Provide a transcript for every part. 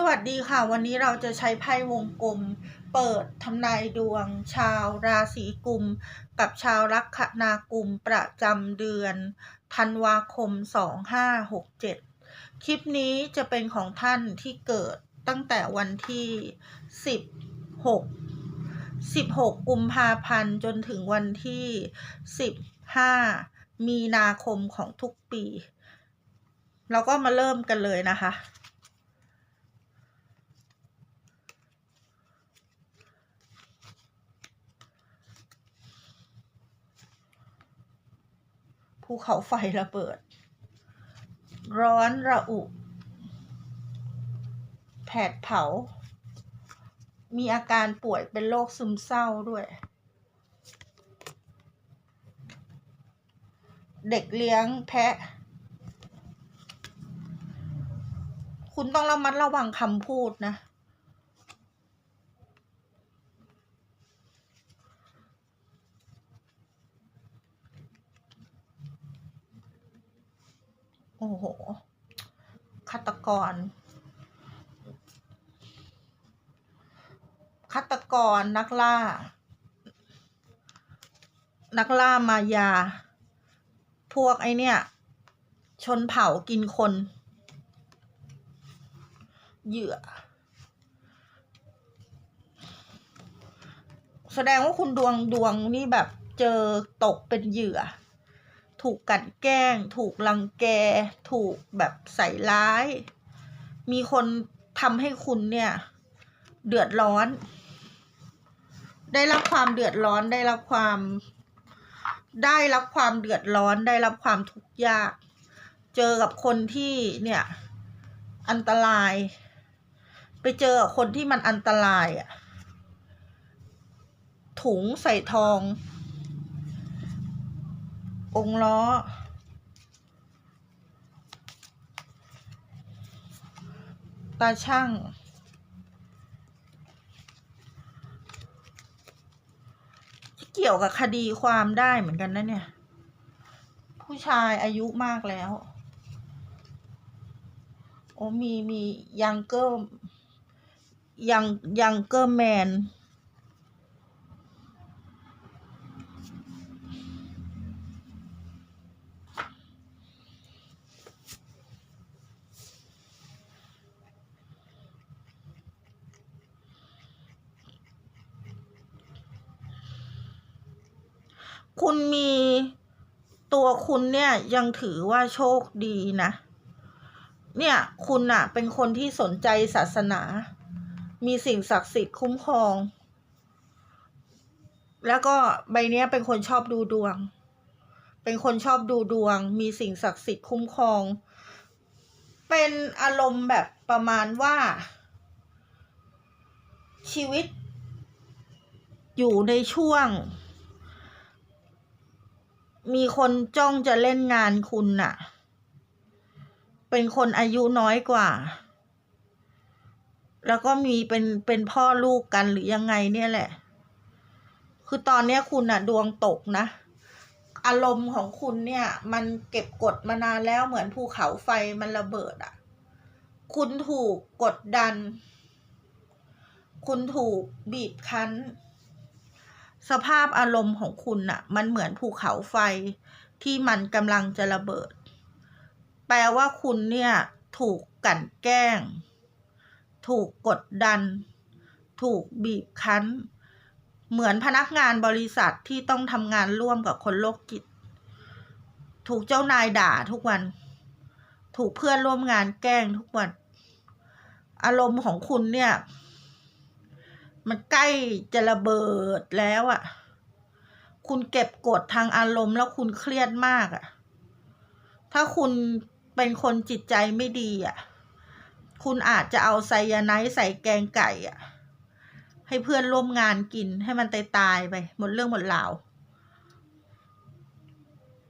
สวัสดีค่ะ วันนี้เราจะใช้ไพ่วงกลม เปิดทำนายดวง ชาวราศีกุม กับชาวลัคนากุมประจำเดือนธันวาคม 2567 คลิปนี้จะเป็นของท่านที่เกิดตั้งแต่วันที่ 16 16 กุมภาพันธ์จนถึงวันที่ 15 มีนาคมของทุกปี เราก็มาเริ่มกันเลยนะคะ ภูเขาไฟระเบิด ร้อนระอุ แผดเผา มีอาการป่วยเป็นโรคซึมเศร้าด้วย เด็กเลี้ยงแพะ คุณต้องระมัดระวังคำพูดนะ โอ้โหฆาตกรฆาตกรนักล่า นักล่ามายา พวกไอเนี่ย ชนเผ่ากินคน เหยื่อ แสดงว่าคุณดวงดวงนี่แบบเจอตกเป็นเหยื่อ ถูกกันแกล้ง ถูกรังแก ถูกแบบใส่ร้าย มีคนทำให้คุณเนี่ย เดือดร้อน ได้รับความเดือดร้อนได้รับความ ได้รับความเดือดร้อนได้รับความทุกข์ยาก เจอกับคนที่เนี่ย อันตราย ไปเจอกับคนที่มันอันตรายอะถุงใส่ทอง องล้อ ตาช่าง เกี่ยวกับคดีความได้เหมือนกันนะเนี่ย ผู้ชายอายุมากแล้ว โอ้มีมียังเกอร์ยังยังเกอร์แมน คุณมีตัวคุณเนี่ยยังถือว่าโชคดีนะ เนี่ยคุณอะเป็นคนที่สนใจศาสนา มีสิ่งศักดิ์สิทธิ์คุ้มครอง แล้วก็ใบเนี้ยเป็นคนชอบดูดวง เป็นคนชอบดูดวง มีสิ่งศักดิ์สิทธิ์คุ้มครอง เป็นอารมณ์แบบประมาณว่า ชีวิต อยู่ในช่วง มีคนจ้องจะเล่นงานคุณน่ะ เป็นคนอายุน้อยกว่า แล้วก็มีเป็นเป็นพ่อลูกกันหรือยังไงเนี่ยแหละ คือตอนเนี้ยคุณน่ะ ดวงตกนะ อารมณ์ของคุณเนี่ย มันเก็บกดมานานแล้วเหมือนภูเขาไฟมันระเบิดอะ คุณถูกกดดัน คุณถูกบีบคั้น สภาพอารมณ์ของคุณน่ะ มันเหมือนภูเขาไฟที่มันกำลังจะระเบิด แปลว่าคุณเนี่ย ถูกกั่นแกล้ง ถูกกดดัน ถูกบีบคั้น เหมือนพนักงานบริษัทที่ต้องทำงานร่วมกับคนโรคจิต ถูกเจ้านายด่าทุกวัน ถูกเพื่อนร่วมงานแกล้งทุกวัน อารมณ์ของคุณเนี่ย มันใกล้จะระเบิดแล้วอะ่ะ คุณเก็บกดทางอารมณ์แล้วคุณเครียดมากอะ่ะ ถ้าคุณเป็นคนจิตใจไม่ดีอะ่ะ คุณอาจจะเอาไซยาไนด์ใส่แกงไก่อะ่ะ ให้เพื่อนร่วมงานกินให้มันตายตายไป หมดเรื่องหมดราว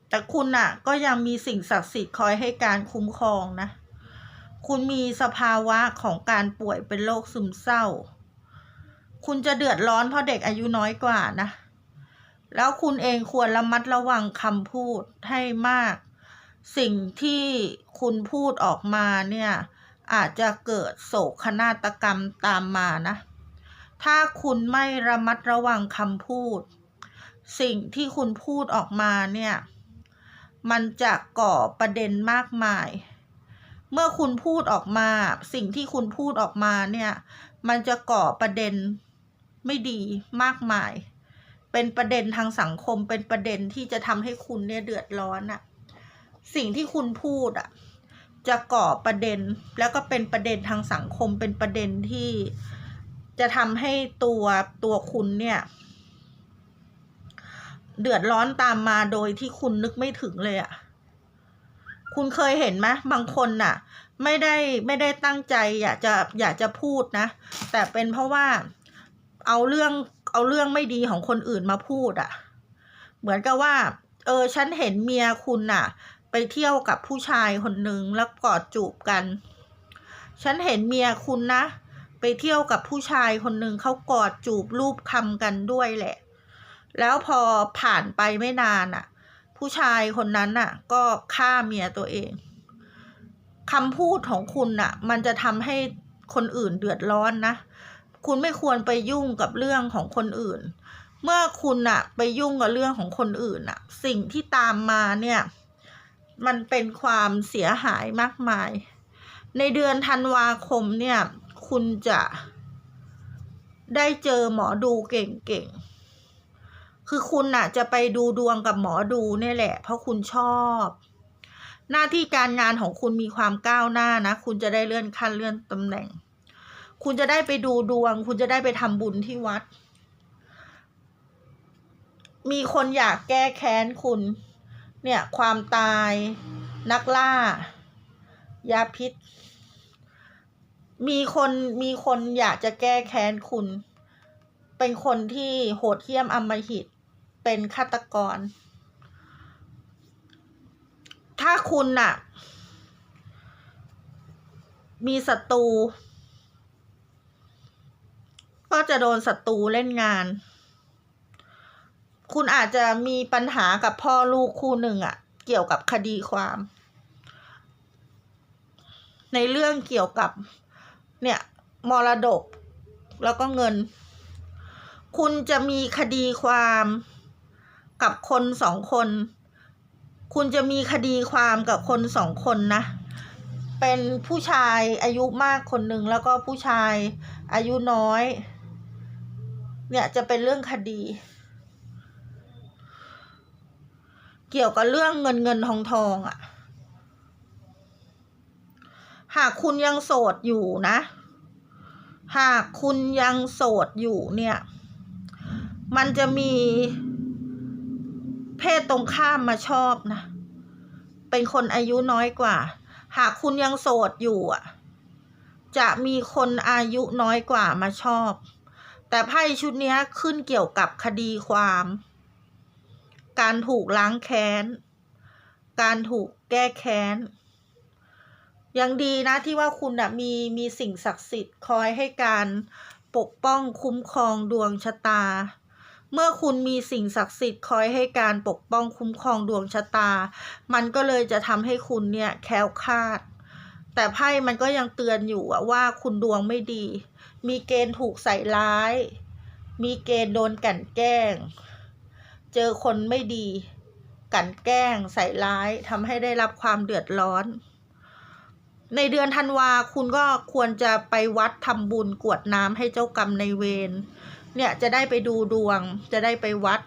แต่คุณอะ ก็ยังมีสิ่งศักดิ์สิทธิ์คอยให้การคุ้มครองนะ คุณมีสภาวะของการป่วยเป็นโรคซึมเศร้า คุณจะเดือดร้อนเพราะเด็กอายุน้อยกว่านะ แล้วคุณเองควรระมัดระวังคำพูดให้มาก สิ่งที่คุณพูดออกมาเนี่ย อาจจะเกิดโศกนาฏกรรมตามมานะ ถ้าคุณไม่ระมัดระวังคำพูด สิ่งที่คุณพูดออกมาเนี่ย มันจะก่อประเด็นมากมายเมื่อคุณพูดออกมา สิ่งที่คุณพูดออกมาเนี่ย มันจะก่อประเด็น ไม่ดีมากมาย เป็นประเด็นทางสังคมเป็นประเด็นที่จะทำให้คุณเนี่ยเดือดร้อนอะสิ่งที่คุณพูดอะจะก่อประเด็นแล้วก็เป็นประเด็นทางสังคมเป็นประเด็นที่จะทำให้ตัวตัวคุณเนี่ย เดือดร้อนตามมาโดยที่คุณนึกไม่ถึงเลยอะคุณเคยเห็นไหมบางคนน่ะ ไม่ได้ไม่ได้ตั้งใจ อยากจะอยากจะพูดนะ แต่เป็นเพราะว่า เอาเรื่องเอาเรื่องไม่ดีของคนอื่นมาพูดอะ่ะ เหมือนกับว่า เออ ฉันเห็นเมียคุณน่ะ ไปเที่ยวกับผู้ชายคนหนึ่งแล้วกอดจูบกัน ฉันเห็นเมียคุณนะ ไปเที่ยวกับผู้ชายคนหนึ่งเขากอดจูบรูปคำกันด้วยแหละ แล้วพอผ่านไปไม่นานอะ ผู้ชายคนนั้นน่ะ ก็ฆ่าเมียตัวเองคำพูดของคุณน่ะ มันจะทำให้คนอื่นเดือดร้อนนะ คุณไม่ควรไปยุ่งกับเรื่องของคนอื่น เมื่อคุณน่ะไปยุ่งกับเรื่องของคนอื่นน่ะสิ่งที่ตามมาเนี่ย มันเป็นความเสียหายมากมาย ในเดือนธันวาคมเนี่ย คุณจะได้เจอหมอดูเก่งๆ คือคุณน่ะจะไปดูดวงกับหมอดูเนี่ยแหละ เพราะคุณชอบ หน้าที่การงานของคุณมีความก้าวหน้านะ คุณจะได้เลื่อนขั้นเลื่อนตำแหน่ง คุณจะได้ไปดูดวง คุณจะได้ไปทำบุญที่วัด มีคนอยากแก้แค้นคุณ เนี่ย ความตาย นักล่า ยาพิษ มีคนมีคนอยากจะแก้แค้นคุณ เป็นคนที่โหดเหี้ยมอำมหิต เป็นฆาตกร ถ้าคุณน่ะ มีศัตรู ก็จะโดนศัตรูเล่นงาน คุณอาจจะมีปัญหากับพ่อลูกคู่หนึ่งอะเกี่ยวกับคดีความ ในเรื่องเกี่ยวกับเนี่ยมรดก แล้วก็เงิน คุณจะมีคดีความกับคนสองคน คุณจะมีคดีความกับคนสองคนนะ เป็นผู้ชายอายุมากคนหนึ่งแล้วก็ผู้ชายอายุน้อย เนี่ยจะเป็นเรื่องคดี เกี่ยวกับเรื่องเงินเงินทองทองอะ่ะ หากคุณยังโสดอยู่นะ หากคุณยังโสดอยู่เนี่ย มันจะมีเพศตรงข้ามมาชอบนะ เป็นคนอายุน้อยกว่า หากคุณยังโสดอยู่อะ จะมีคนอายุน้อยกว่ามาชอบ แต่ไพ่ชุดนี้ขึ้นเกี่ยวกับคดีความ การถูกล้างแค้น การถูกแก้แค้น ยังดีนะที่ว่าคุณนะมีมีสิ่งศักดิ์สิทธิ์คอยให้การปกป้องคุ้มครองดวงชะตา เมื่อคุณมีสิ่งศักดิ์สิทธิ์คอยให้การปกป้องคุ้มครองดวงชะตา มันก็เลยจะทำให้คุณเนี่ยแคล้วคลาด แต่ไพ่มันก็ยังเตือนอยู่ว่าคุณดวงไม่ดี มีเกณฑ์ถูกใส่ร้าย มีเกณฑ์โดนกลั่นแกล้ง เจอคนไม่ดีกลั่นแกล้ง ใส่ร้ายทำให้ได้รับความเดือดร้อน ในเดือนธันวาคุณก็ควรจะไปวัดทำบุญกวดน้ำให้เจ้ากรรมในเวร เนี่ยจะได้ไปดูดวง จะได้ไปวัด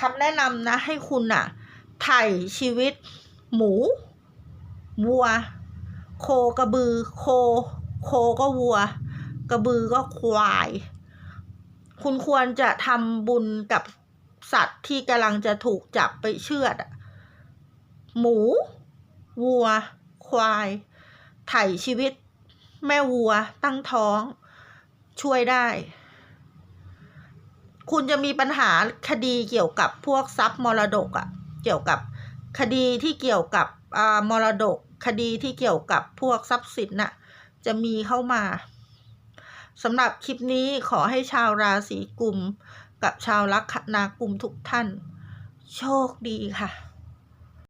คำแนะนำนะให้คุณน่ะไถ่ชีวิต หมู วัว โคกระบือ โค โคก็วัว กระบือก็ควาย คุณควรจะทำบุญกับสัตว์ที่กำลังจะถูกจับไปเชือดหมู วัว ควาย ไถ่ชีวิต แม่วัวตั้งท้อง ช่วยได้ คุณจะมีปัญหาคดีเกี่ยวกับพวกทรัพย์มรดกอะเกี่ยวกับคดีที่เกี่ยวกับอ่ามรดก คดีที่เกี่ยวกับพวกทรัพย์สินน่ะจะมีเข้ามาสำหรับคลิปนี้ขอให้ชาวราศีกุม กับชาวลัคนากุมทุกท่าน โชคดีค่ะ